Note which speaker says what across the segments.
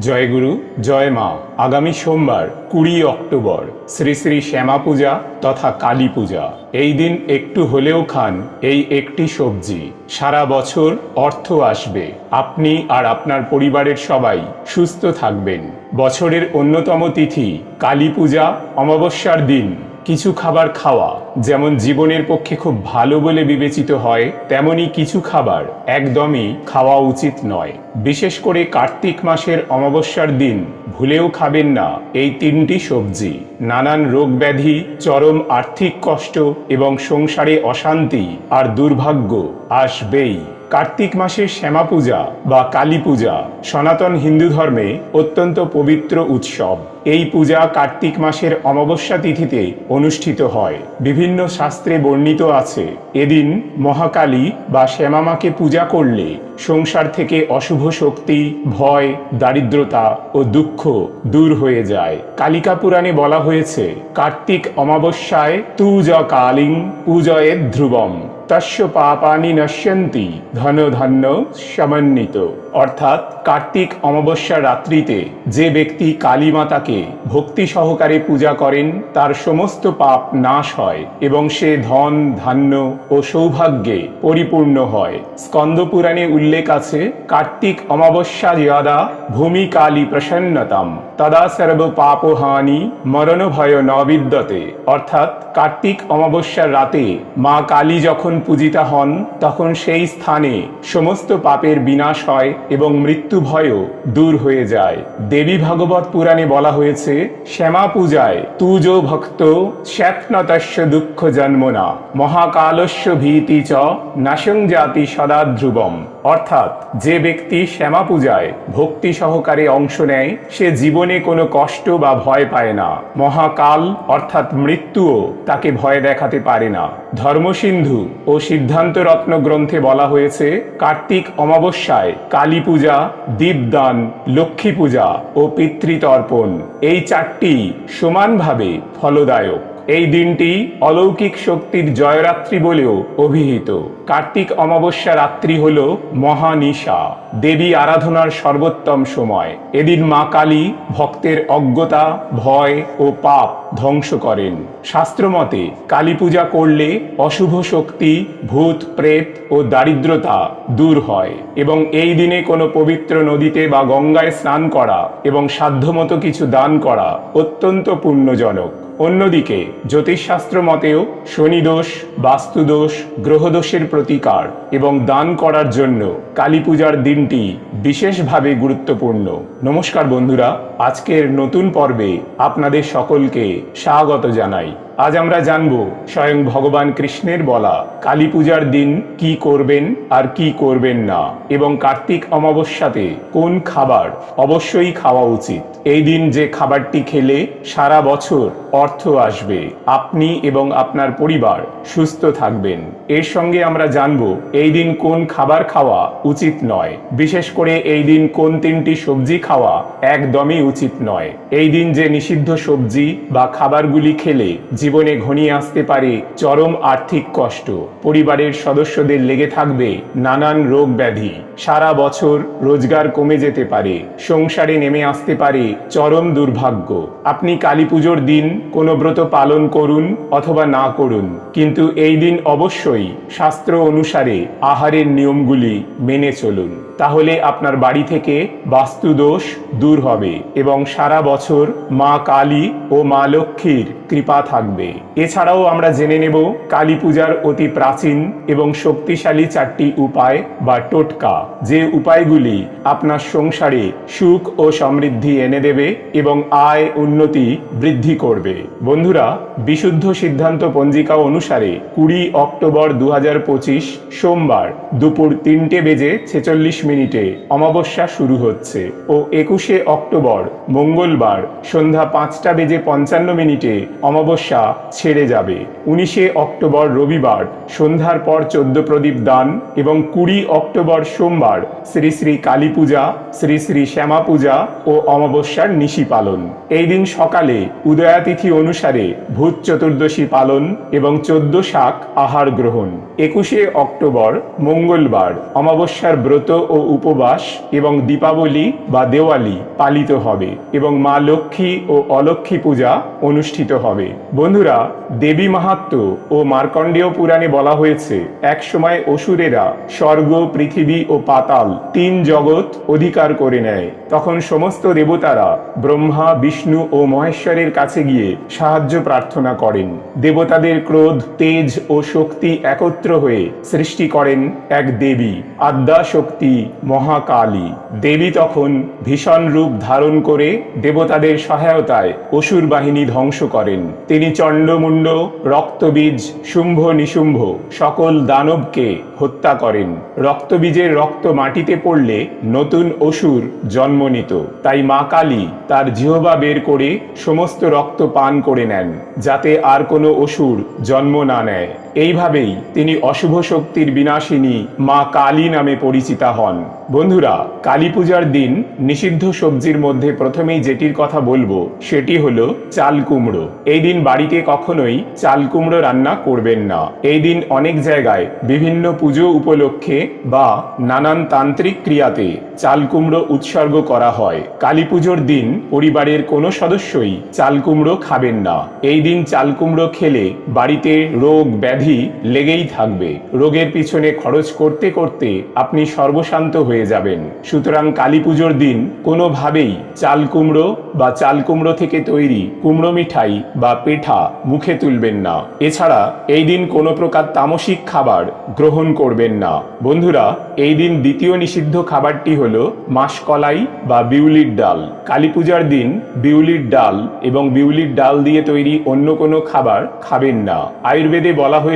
Speaker 1: জয়গুরু জয় মা। আগামী সোমবার, কুড়ি অক্টোবর, শ্রী শ্রী শ্যামা পূজা তথা কালী পূজা। এই দিন একটু হলেও খান এই একটি সবজি। সারা বছর অর্থ আসবে। আপনি আর আপনার পরিবারের সবাই সুস্থ থাকবেন। বছরের অন্যতম তিথি কালী পূজা অমাবস্যার দিন। কিছু খাবার খাওয়া, যেমন জীবনের পক্ষে খুব ভালো বলে বিবেচিত হয়, তেমনি কিছু খাবার একদমই খাওয়া উচিত নয়। বিশেষ করে কার্তিক মাসের অমাবস্যার দিন, ভুলেও খাবেন না এই তিনটি সবজি। নানান রোগ ব্যাধি, চরম আর্থিক কষ্ট এবং সংসারে অশান্তি আর দুর্ভাগ্য আসবেই। কার্তিক মাসের শ্যামা পূজা বা কালী পূজা, সনাতন হিন্দু ধর্মে অত্যন্ত পবিত্র উৎসব। এই পূজা কার্তিক মাসের অমাবস্যা তিথিতে অনুষ্ঠিত হয়। বিভিন্ন শাস্ত্রে বর্ণিত আছে, এদিন মহাকালী বা শ্যামামাকে পূজা করলে সংসার থেকে অশুভ শক্তি, ভয়, দারিদ্রতা ও দুঃখ দূর হয়ে যায়। কালিকা পুরাণে বলা হয়েছে, কার্তিক অমাবস্যায় তুজ কালিং পূজয়ে ধ্রুবম। তস্য পাপানি নশ্যন্তি ধন ধান্য সমন্বিত অর্থাৎ কার্তিক অমাবস্যা রাত্রিতে যে ব্যক্তি কালী মাতাকে ভক্তি সহকারে পূজা করেন, তার সমস্ত পাপ নাশ হয় এবং সে ধন, ধান্য ও সৌভাগ্যে পরিপূর্ণ হয়। স্কন্দ পুরাণে উল্লেখ আছে, কার্তিক অমাবস্যা যদা ভূমি কালী প্রসন্নতাম। তদা সর্ব পাপহানি মরণ ভয় ন বিদ্যতে। অর্থাৎ কার্তিক অমাবস্যার রাতে মা কালী যখন পূজিতা হন, তখন সেই স্থানে সমস্ত পাপের বিনাশ হয় এবং মৃত্যু ভয়ও দূর হয়ে যায়। দেবী ভাগবত পুরাণে বলা হয়েছে, শ্যামা পূজায় তুজ ভক্ত শ্যাত্নতস্য দুঃখ জন্মনা। মহাকালস্য ভীতি চ নাশং জাতি সদা ধ্রুবম। অর্থাৎ যে ব্যক্তি শ্যামা পূজায় ভক্তি সহকারে অংশ নেয়, সে জীবনে কোনো কষ্ট বা ভয় পায় না। মহাকাল, অর্থাৎ মৃত্যুও তাকে ভয় দেখাতে পারে না। ধর্মসিন্ধু ও সিদ্ধান্ত রত্ন গ্রন্থে বলা হয়েছে, কার্তিক অমাবস্যায় কালী পূজা, দীপদান, লক্ষ্মী পূজা ও পিতৃতর্পণ, এই চারটি সমানভাবে ফলদায়ক। এই দিনটি অলৌকিক শক্তির জয়রাত্রি বলেও অভিহিত। কার্তিক অমাবস্যা রাত্রি হল মহানিশা, দেবী আরাধনার সর্বোত্তম সময়। এদিন মা কালী ভক্তের অজ্ঞতা, ভয় ও পাপ ধ্বংস করেন। শাস্ত্রমতে কালী পূজা করলে অশুভ শক্তি, ভূত, প্রেত ও দারিদ্রতা দূর হয় এবং এই দিনে কোনো পবিত্র নদীতে বা গঙ্গায় স্নান করা এবং সাধ্যমতো কিছু দান করা অত্যন্ত পুণ্যজনক। অন্যদিকে, জ্যোতিষশাস্ত্র মতেও শনিদোষ বাস্তুদোষ গ্রহদোষের প্রতিকার এবং দান করার জন্য কালী পূজার দিনটি বিশেষভাবে গুরুত্বপূর্ণ। নমস্কার বন্ধুরা, আজকের নতুন পর্বে আপনাদের সকলকে স্বাগত জানাই। আজ আমরা জানব স্বয়ং ভগবান কৃষ্ণের বলা কালী পূজার দিন কি করবেন আর কি করবেন না এবং কার্তিক অমাবস্যাতে কোন খাবার অবশ্যই খাওয়া উচিত। এই দিন যে খাবারটি খেলে সারা বছর অর্থ আসবে। আপনি এবং আপনার পরিবার সুস্থ থাকবেন। এর সঙ্গে আমরা জানব এই দিন কোন খাবার খাওয়া উচিত নয়। বিশেষ করে এই দিন কোন তিনটি সবজি খাওয়া একদমই উচিত নয়। এই দিন যে নিষিদ্ধ সবজি বা খাবারগুলি খেলে জীবনে ঘনিয়ে আসতে পারে চরম আর্থিক কষ্ট। পরিবারের সদস্যদের লেগে থাকবে নানান রোগ ব্যাধি। সারা বছর রোজগার কমে যেতে পারে, সংসারে নেমে আসতে পারে চরম দুর্ভাগ্য। আপনি কালী দিন কোনো ব্রত পালন করুন অথবা না করুন, কিন্তু এই দিন অবশ্যই শাস্ত্র অনুসারে আহারের নিয়মগুলি মেনে চলুন। তাহলে আপনার বাড়ি থেকে বাস্তুদোষ দূর হবে এবং সারা বছর মা কালী ও মা লক্ষ্মীর কৃপা থাকবে। এছাড়াও আমরা জেনে নেব কালী পূজার অতি প্রাচীন এবং শক্তিশালী চারটি উপায় বা টোটকা, যে উপায়গুলি আপনার সংসারে সুখ ও সমৃদ্ধি এনে দেবে এবং আয় উন্নতি বৃদ্ধি করবে। বন্ধুরা, বিশুদ্ধ সিদ্ধান্ত পঞ্জিকা অনুসারে কুড়ি অক্টোবর দু হাজার পঁচিশ সোমবার দুপুর তিনটে বেজে ছেচল্লিশ মিনিটে অমাবস্যা শুরু হচ্ছে ও একুশে অক্টোবর মঙ্গলবার সন্ধ্যা পাঁচটা বেজে পঞ্চান্ন মিনিটে অমাবস্যা ছেড়ে যাবে। উনিশে অক্টোবর রবিবার সন্ধ্যার পর চোদ্দ প্রদীপ দান এবং কুড়ি অক্টোবর সোমবার শ্রী শ্রী কালী পূজা, শ্রী শ্রী শ্যামা পূজা ও অমাবস্যার নিশি পালন। এই দিন সকালে উদয়াতিথি অনুসারে ভূত চতুর্দশী পালন এবং চোদ্দ শাক আহার গ্রহণ একুশে অক্টোবর, মঙ্গলবার, অমাবস্যার ব্রত ও উপবাস এবং দীপাবলি বা দেওয়ালি পালিত হবে এবং মা লক্ষ্মী ও অলক্ষ্মী পূজা অনুষ্ঠিত হবে। বন্ধুরা, দেবী মাহাত্ম ও মার্কণ্ডেয় পুরাণে বলা হয়েছে, এক সময় অসুরেরা স্বর্গ, পৃথিবী ও পাতাল তিন জগৎ অধিকার করে নেয়। তখন সমস্ত দেবতারা ব্রহ্মা, বিষ্ণু ও মহেশ্বরের কাছে গিয়ে সাহায্য প্রার্থনা করেন। দেবতাদের ক্রোধ, তেজ ও শক্তি একত্র হয়ে সৃষ্টি করেন এক দেবী আদ্যা শক্তি মহাকালী। দেবী তখন ভীষণ রূপ ধারণ করে দেবতাদের সহায়তায় অসুর বাহিনী ধ্বংস করেন। তিনি চণ্ডমুণ্ড, রক্তবীজ, শুম্ভ নিশুম্ভ সকল দানবকে হত্যা করেন। রক্তবীজের রক্ত মাটিতে পড়লে নতুন অসুর জন্ম নিত তাই মা কালী তার জিহবা বের করে সমস্ত রক্ত পান করে নেন, যাতে আর কোনো অসুর জন্ম না নেয়। এইভাবেই তিনি অশুভ শক্তির বিনাশিনী মা কালী নামে পরিচিতা হন। বন্ধুরা, কালী পূজার দিন নিষিদ্ধ সবজির মধ্যে প্রথমেই যেটির কথা বলব, সেটি হলো চাল কুমড়ো। এই দিন বাড়িতে কখনোই চাল কুমড়ো রান্না করবেন না। এই দিন অনেক জায়গায় বিভিন্ন পুজো উপলক্ষে বা নানান তান্ত্রিক ক্রিয়াতে চাল কুমড়ো উৎসর্গ করা হয়। কালী পুজোর দিন পরিবারের কোনো সদস্যই চাল কুমড়ো খাবেন না। এই দিন চাল কুমড়ো খেলে বাড়িতে রোগ, ব্যাধি লেগেই থাকবে। রোগের পিছনে খরচ করতে করতে আপনি সর্বশান্ত হয়ে যাবেন। সুতরাং কালী পুজোর দিন কোনোভাবেই চাল কুমড়ো বা চাল কুমড়ো থেকে তৈরি কুমড়ো মিঠাই বা পেঠা মুখে তুলবেন না। এছাড়া এই দিন কোনো প্রকার তামসিক খাবার গ্রহণ করবেন না। বন্ধুরা, এই দিন দ্বিতীয় নিষিদ্ধ খাবারটি হলো মাসকলাই বা বিউলির ডাল। কালী পূজার দিন বিউলির ডাল এবং বিউলির ডাল দিয়ে তৈরি অন্য কোনো খাবার খাবেন না। আয়ুর্বেদে বলা হয়েছে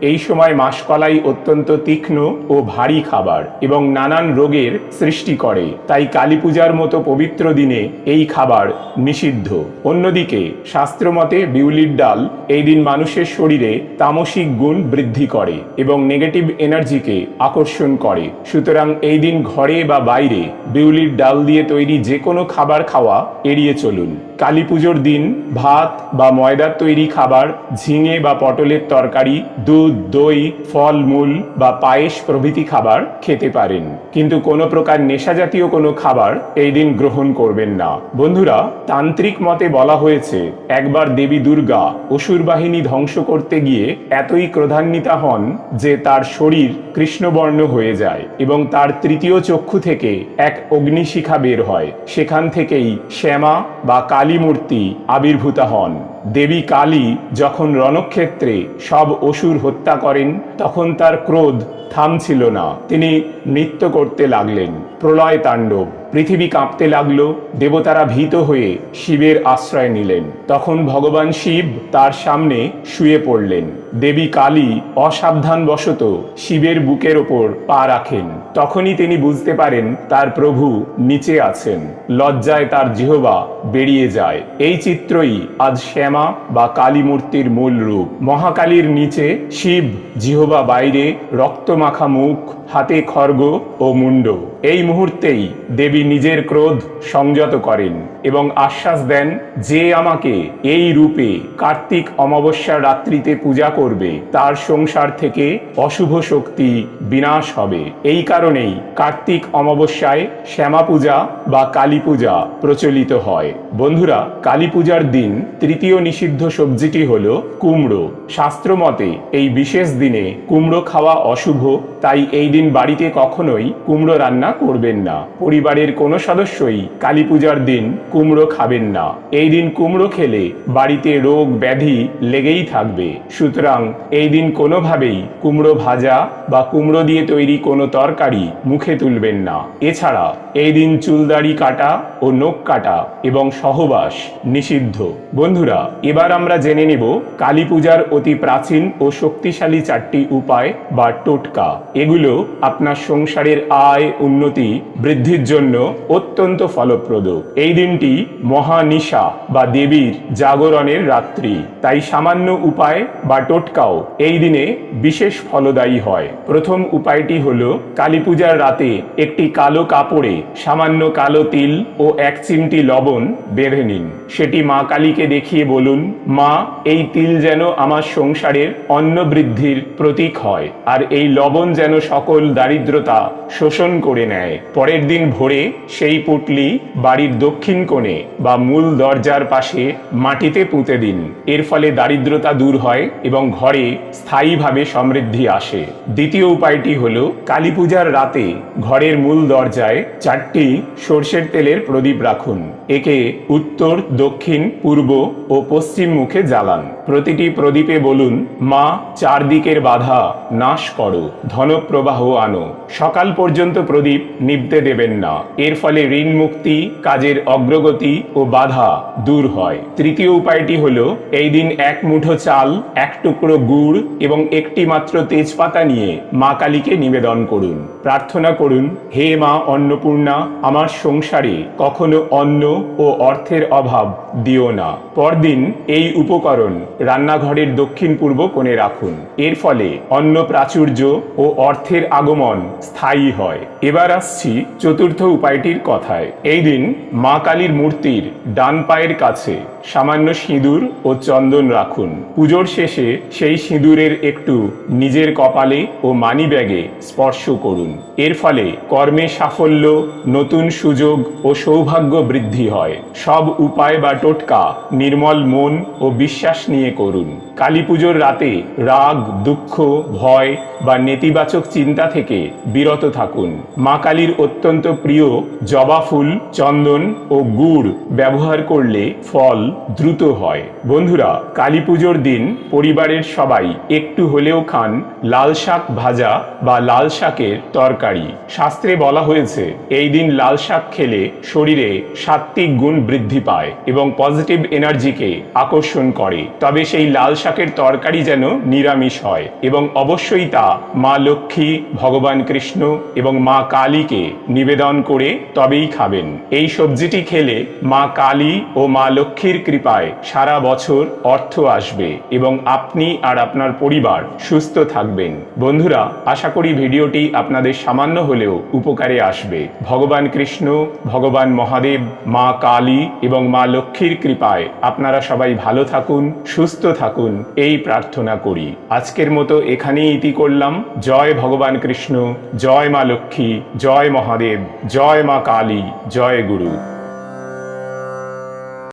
Speaker 1: এই সময় মাসকলাই অত্যন্ত তীক্ষ্ণ ও ভারী খাবার এবং নানান রোগের সৃষ্টি করে। তাই কালী পূজার মতো পবিত্র দিনে এই খাবার নিষিদ্ধ। অন্যদিকে, শাস্ত্রমতে বিউলির ডাল এই দিন মানুষের শরীরে তামসিক গুণ বৃদ্ধি করে এবং নেগেটিভ এনার্জিকে আকর্ষণ করে। সুতরাং এই দিন ঘরে বা বাইরে বিউলির ডাল দিয়ে তৈরি যে কোনো খাবার খাওয়া এড়িয়ে চলুন। কালী পুজোর দিন ভাত বা ময়দার তৈরি খাবার, ঝিঙে বা পটলের তরকারি, দুধ, দই ফল মূল বা পায়েস প্রভৃতি খাবার খেতে পারেন। কিন্তু কোনো প্রকার নেশা জাতীয় কোনো খাবার এই দিন গ্রহণ করবেন না। বন্ধুরা, তান্ত্রিক মতে বলা হয়েছে, একবার দেবী দুর্গা অসুর বাহিনী ধ্বংস করতে গিয়ে এতই ক্রধান্বিতা হন যে তার শরীর কৃষ্ণবর্ণ হয়ে যায় এবং তার তৃতীয় চক্ষু থেকে এক অগ্নিশিখা বের হয়। সেখান থেকেই শ্যামা বা কালী মূর্তি আবির্ভূতা হন। দেবী কালী যখন রণক্ষেত্রে সব অসুর হত্যা করেন, তখন তার ক্রোধ থামছিল না। তিনি নৃত্য করতে লাগলেন। প্রলয় তাণ্ডব, পৃথিবী কাঁপতে লাগল, দেবতারা ভীত হয়ে শিবের আশ্রয় নিলেন। তখন ভগবান শিব তার সামনে শুয়ে পড়লেন। দেবী কালী অসাবধানবশত শিবের বুকের ওপর পা রাখেন। তখনই তিনি বুঝতে পারেন তার প্রভু নিচে আছেন। লজ্জায় তার জিহবা বেরিয়ে যায়। এই চিত্রই আজ শ্যামা বা কালী মূর্তির মূল রূপ। মহাকালীর নিচে শিব, জিহবা বাইরে, রক্তমাখা মুখ, হাতে খর্গ ও মুন্ড। এই মুহূর্তেই দেবী নিজের ক্রোধ সংযত করেন এবং আশ্বাস দেন, যে আমাকে এই রূপে কার্তিক অমাবস্যার রাত্রিতে পূজা করবে, তার সংসার থেকে অশুভ শক্তি বিনাশ হবে। এই কারণেই কার্তিক অমাবস্যায় শ্যামা পূজা বা কালী পূজা প্রচলিত হয়। বন্ধুরা কালী পূজার দিন তৃতীয় নিষিদ্ধ সবজিটি হল কুমড়ো। শাস্ত্র মতে এই বিশেষ দিনে কুমড়ো খাওয়া অশুভ, তাই এই দিন বাড়িতে কখনোই কুমড়ো রান্না করবেন না। পরিবারের কোনো সদস্যই কালী পূজার দিন কুমড়ো খাবেন না। এই দিন কুমড়ো খেলে বাড়িতে রোগ ব্যাধি লেগেই থাকবে। সুতরাং এই দিন কোনোভাবেই কুমড়ো ভাজা বা কুমড়ো দিয়ে তৈরি কোনো তরকারি মুখে তুলবেন না। এছাড়া এই দিন চুলদাড়ি কাটা ও নখ কাটা এবং সহবাস নিষিদ্ধ। বন্ধুরা, এবার আমরা জেনে নেব কালী পূজার অতি প্রাচীন ও শক্তিশালী চারটি উপায় বা টোটকা। এগুলো আপনার সংসারের আয়, উন্নতি, বৃদ্ধির জন্য অত্যন্ত ফলপ্রদ। এই দিনটি মহানিশা বা দেবীর জাগরণের রাত্রি। তাই সামান্য উপায় বা টোটকাও এই দিনে বিশেষ ফলদায়ী হয়। প্রথম উপায়টি হল কালী পূজার রাতে একটি কালো কাপড়ে সামান্য কালো তিল ও এক চিমটি লবণ বেঁধে নিন। সেটি মা কালীকে দেখিয়ে বলুন, মা, এই তিল যেন আমার সংসারের অন্ন বৃদ্ধির প্রতীক হয়, আর এই লবণ যেন সকল দারিদ্রতা শোষণ করে নেয়। পরের দিন ভোরে সেই পুটলি বাড়ির দক্ষিণ কোণে বা মূল দরজার পাশে মাটিতে পুঁতে দিন। এর ফলে দারিদ্রতা দূর হয় এবং ঘরে স্থায়ীভাবে সমৃদ্ধি আসে। দ্বিতীয় উপায়টি হল কালী পূজার রাতে ঘরের মূল দরজায় চারটি সর্ষের তেলের প্রদীপ রাখুন। একে উত্তর, দক্ষিণ, পূর্ব ও পশ্চিম মুখে জ্বালান। প্রতিটি প্রদীপে বলুন, মা, চারদিকের বাধা নাশ করো, ধনপ্রবাহ আনো। সকাল পর্যন্ত প্রদীপ নিভতে দেবেন না। এর ফলে ঋণ মুক্তি কাজের অগ্রগতি ও বাধা দূর হয়। তৃতীয় উপায়টি হলো, এই দিন এক মুঠো চাল, এক টুকরো গুড় এবং একটি মাত্র তেজপাতা নিয়ে মা কালীকে নিবেদন করুন। প্রার্থনা করুন, হে মা অন্নপূর্ণা, আমার সংসারে কখনো অন্ন ও অর্থের অভাব দিও না। পরদিন এই উপকরণ রান্নাঘরের দক্ষিণ পূর্ব কোণে রাখুন। এর ফলে অন্ন প্রাচুর্য ও অর্থের আগমন স্থায়ী হয়। এবার আসছি চতুর্থ উপায়টির কথায়। এই দিন মা কালীর মূর্তির ডান পায়ের কাছে সামান্য সিঁদুর ও চন্দন রাখুন। পুজোর শেষে সেই সিঁদুরের একটু নিজের কপালে ও মানি ব্যাগে স্পর্শ করুন। এর ফলে কর্মে সাফল্য, নতুন সুযোগ ও সৌভাগ্য বৃদ্ধি হয়। সব উপায় বা টোটকা, নির্মল মন ও বিশ্বাস নিয়ে করুন। কালী পুজোর রাতে রাগ, দুঃখ, ভয় বা নেতিবাচক চিন্তা থেকে বিরত থাকুন। মা কালীর অত্যন্ত প্রিয় জবা ফুল, চন্দন ও গুড় ব্যবহার করলে ফল দ্রুত হয়। বন্ধুরা কালী পুজোর দিন পরিবারের সবাই একটু হলেও খান লাল শাক ভাজা বা লাল শাকের তরকারি। শাস্ত্রে বলা হয়েছে, এই দিন লাল শাক খেলে শরীরে সাত্ত্বিক গুণ বৃদ্ধি পায় এবং পজিটিভ এনার্জিকে আকর্ষণ করে। তবে সেই লাল শাকের তরকারি যেন নিরামিষ হয় এবং অবশ্যই তা মা লক্ষ্মী, ভগবান কৃষ্ণ এবং মা কালীকে নিবেদন করে তবেই খাবেন। এই সবজিটি খেলে মা কালী ও মা লক্ষ্মীর কৃপায় সারা বছর অর্থ আসবে এবং আপনি আর আপনার পরিবার সুস্থ থাকবেন। বন্ধুরা, আশা করি ভিডিওটি আপনাদের সামান্য হলেও উপকারে আসবে। ভগবান কৃষ্ণ, ভগবান মহাদেব, মা কালী এবং মা লক্ষ্মীর কৃপায় আপনারা সবাই ভালো থাকুন, সুস্থ থাকুন, এই প্রার্থনা করি। আজকের মতো এখানেই ইতি করলাম। জয় ভগবান কৃষ্ণ, জয় মা লক্ষ্মী, জয় মহাদেব, জয় মা কালী, জয় গুরু।